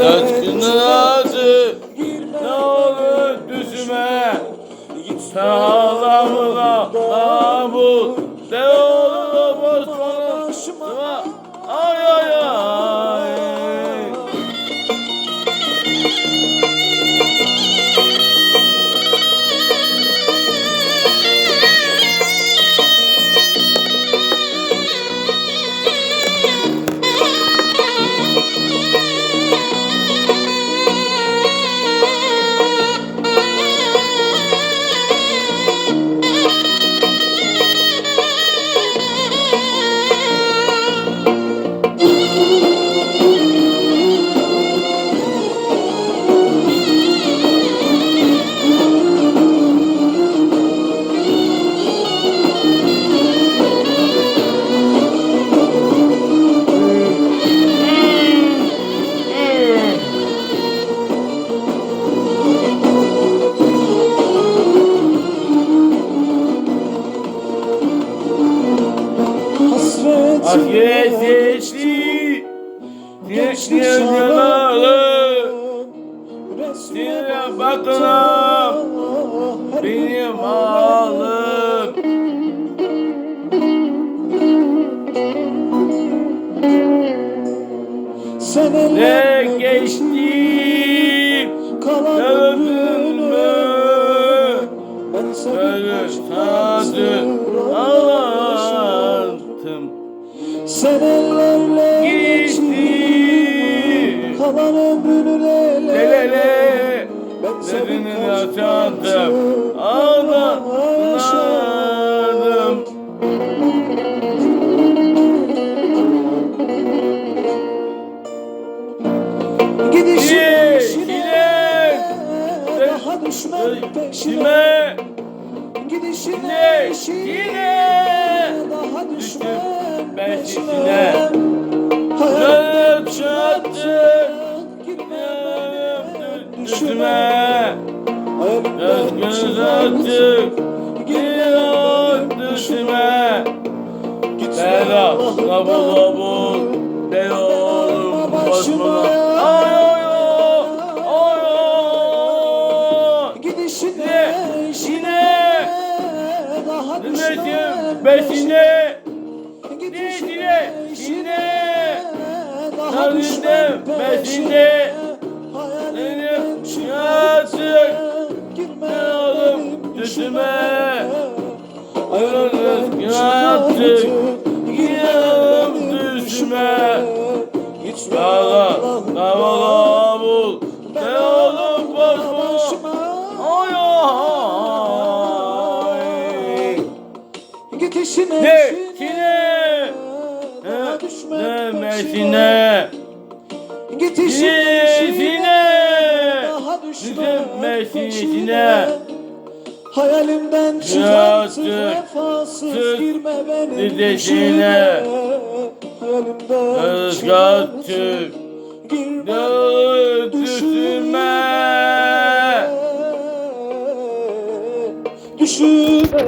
Ağzı Girme ne olur düşme Sen Geçti Geçti yanalı Resmine bakınam Benim ağlım Seneler Ne geçti? kalan Gördün mü? Ben seni Senelerle Geçti Kalan ömrünü lele. Lelele Ben seni Dedinin kaç açandım Ağladım. Yine. Daha düşmem peşine. Kime? Gidişin Yine, peşine. yine. Daha düşmem peşine. peşine Canım çattı Girmem Düşme Hayalimden Özgür artık Gidiyor düşme. Bela kabul kabul De oğlum basmana Ay ay ay. Ay Gidişine Yine. Daha düşmem besine Daha Tanıdım düşmem besine Hayalimden Benim yazık Ne benim düşme Ayrılık yaptık Yine düşme Yala Kavala bul. Ne oğlum bozma Ay ay Git işine Ne? kine Daha düşme Ne peşine. mesine Git işine Yine işine. Daha Bizim düşme mesine. peşine. Hayalimden çık artık Yazık. vefasız girme benim işine. Hayalimden çık Özgatçık artık girme düşürme Düşürme